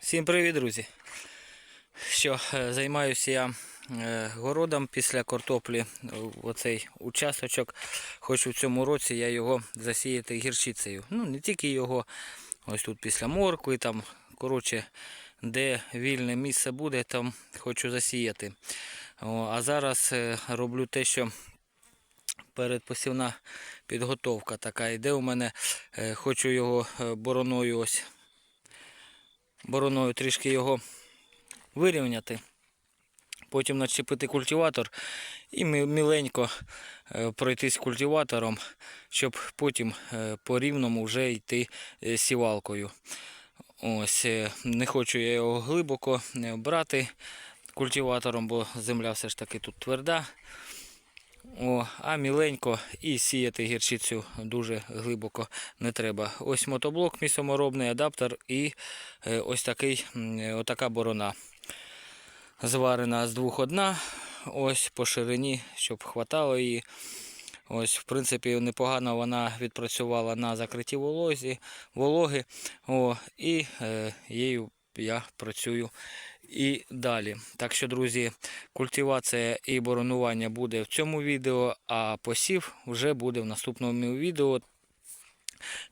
Всім привіт, друзі! Що е, займаюся я е, городом після картоплі. Оцей участочок. Хочу в цьому році я його засіяти гірчицею. Ну, не тільки його, ось тут після моркви, там, коротше, де вільне місце буде, там хочу засіяти. А зараз е, роблю те, що передпосівна підготовка така йде у мене. Е, Хочу його е, бороною ось бороною трішки його вирівняти. Потім начепити культиватор і мі- міленько е, пройтись культиватором, щоб потім е, по рівному вже йти е, сівалкою. Ось, не хочу я його глибоко брати культиватором, бо земля все ж таки тут тверда. О, а міленько і сіяти гірчицю дуже глибоко не треба. Ось мотоблок місоморобний, адаптер і е, ось такий, е, отака борона. Зварена з двох одна, ось по ширині, щоб хватало її. Ось, в принципі, непогано вона відпрацювала на закритті волозі, вологи. О, і е, її я працюю і далі. Так що, друзі, культивація і боронування буде в цьому відео, а посів вже буде в наступному відео.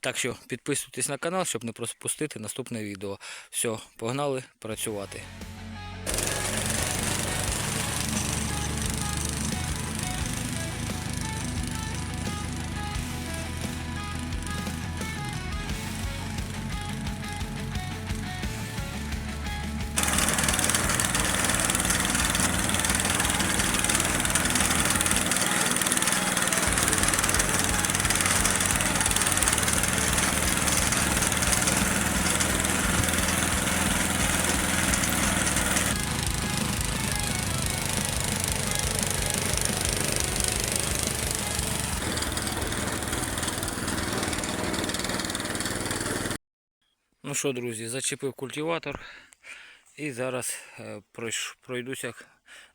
Так що підписуйтесь на канал, щоб не пропустити наступне відео. Все, погнали працювати. Ну що, друзі, зачепив культиватор і зараз е, пройдуся,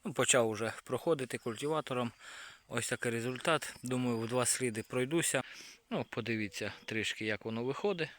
ну, почав уже проходити культиватором. Ось такий результат. Думаю, в два сліди пройдуся. Ну, подивіться трішки, як воно виходить.